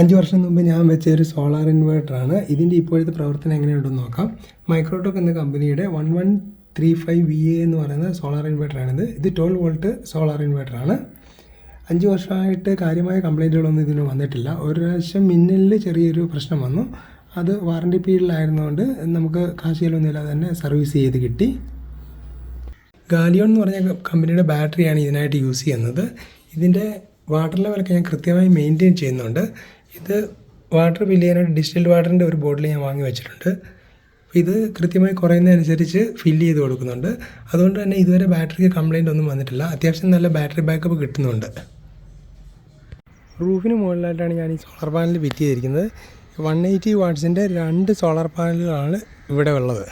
അഞ്ച് വർഷം മുമ്പ് ഞാൻ വെച്ച ഒരു സോളാർ ഇൻവേർട്ടറാണ്. ഇതിന്റെ ഇപ്പോഴത്തെ പ്രവർത്തനം എങ്ങനെയുണ്ടെന്ന് നോക്കാം. മൈക്രോടോക്ക് എന്ന കമ്പനിയുടെ one one three five V A എന്ന് പറയുന്ന സോളാർ ഇൻവേർട്ടറാണിത്. ഇത് ട്വൽവ് വോൾട്ട് സോളാർ ഇൻവേർട്ടറാണ്. അഞ്ച് വർഷമായിട്ട് കാര്യമായ കംപ്ലൈന്റുകളൊന്നും ഇതിന് വന്നിട്ടില്ല. ഒരു പ്രാവശ്യം മിന്നലിൽ ചെറിയൊരു പ്രശ്നം വന്നു. അത് വാറണ്ടി പീരീഡിലായിരുന്നുകൊണ്ട് നമുക്ക് കാശികളൊന്നുമില്ലാതെ തന്നെ സർവീസ് ചെയ്ത് കിട്ടി. ഗാലിയോൺ എന്ന് പറഞ്ഞ കമ്പനിയുടെ ബാറ്ററിയാണ് ഇതിനായിട്ട് യൂസ് ചെയ്യുന്നത്. ഇതിന്റെ വാട്ടർ ലെവലൊക്കെ ഞാൻ കൃത്യമായി മെയിന്റെയിൻ ചെയ്യുന്നുണ്ട്. ഇത് വാട്ടർ ഫില്ല് ചെയ്യാനായിട്ട് ഡിസ്റ്റിൽഡ് വാട്ടറിന്റെ ഒരു ബോട്ടിൽ ഞാൻ വാങ്ങി വെച്ചിട്ടുണ്ട്. അപ്പോൾ ഇത് കൃത്യമായി കുറയുന്നതനുസരിച്ച് ഫില്ല് ചെയ്ത് കൊടുക്കുന്നുണ്ട്. അതുകൊണ്ട് തന്നെ ഇതുവരെ ബാറ്ററിക്ക് കംപ്ലൈന്റ് ഒന്നും വന്നിട്ടില്ല. അത്യാവശ്യം നല്ല ബാറ്ററി ബാക്കപ്പ് കിട്ടുന്നുണ്ട്. റൂഫിന് മുകളിലായിട്ടാണ് ഞാൻ ഈ സോളാർ പാനൽ ഫിറ്റ് ചെയ്തിരിക്കുന്നത്. വൺ എയ്റ്റി വാട്ട്സിന്റെ രണ്ട് സോളാർ പാനലുകളാണ് ഇവിടെ ഉള്ളത്.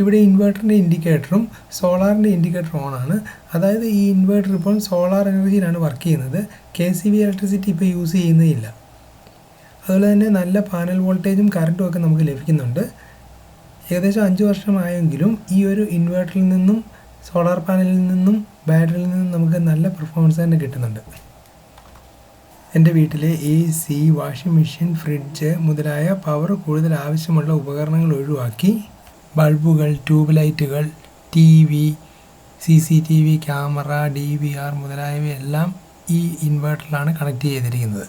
ഇവിടെ ഇൻവെർട്ടറിന്റെ ഇൻഡിക്കേറ്ററും സോളാറിന്റെ ഇൻഡിക്കേറ്ററും ഓണാണ് അതായത് ഈ ഇൻവെർട്ടർ ഇപ്പോൾ സോളാർ എനർജിയിലാണ് വർക്ക് ചെയ്യുന്നത്. കെ സി ബി ഇലക്ട്രിസിറ്റി ഇപ്പോൾ യൂസ് ചെയ്യുന്നേയില്ല അതുപോലെ തന്നെ നല്ല പാനൽ വോൾട്ടേജും കറണ്ടും ഒക്കെ നമുക്ക് ലഭിക്കുന്നുണ്ട്. ഏകദേശം അഞ്ച് വർഷമായെങ്കിലും ഈ ഒരു ഇൻവേർട്ടറിൽ നിന്നും സോളാർ പാനലിൽ നിന്നും ബാറ്ററിയിൽ നിന്നും നമുക്ക് നല്ല പെർഫോമൻസ് തന്നെ കിട്ടുന്നുണ്ട്. എന്റെ വീട്ടിലെ A C washing machine fridge മുതലായ പവർ കൂടുതൽ ആവശ്യമുള്ള ഉപകരണങ്ങൾ ഒഴിവാക്കി ബൾബുകൾ ട്യൂബ് ലൈറ്റുകൾ T V C C T V camera D V R മുതലായവയെല്ലാം ഈ ഇൻവേർട്ടറിലാണ് കണക്ട് ചെയ്തിരിക്കുന്നത്.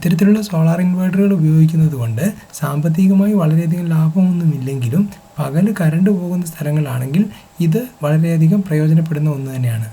ഇത്തരത്തിലുള്ള സോളാർ ഇൻവെർട്ടറുകൾ ഉപയോഗിക്കുന്നത് കൊണ്ട് സാമ്പത്തികമായി വളരെയധികം ലാഭമൊന്നുമില്ലെങ്കിലും പകൽ കറണ്ട് പോകുന്ന സ്ഥലങ്ങളാണെങ്കിൽ ഇത് വളരെയധികം പ്രയോജനപ്പെടുന്ന ഒന്ന് തന്നെയാണ്.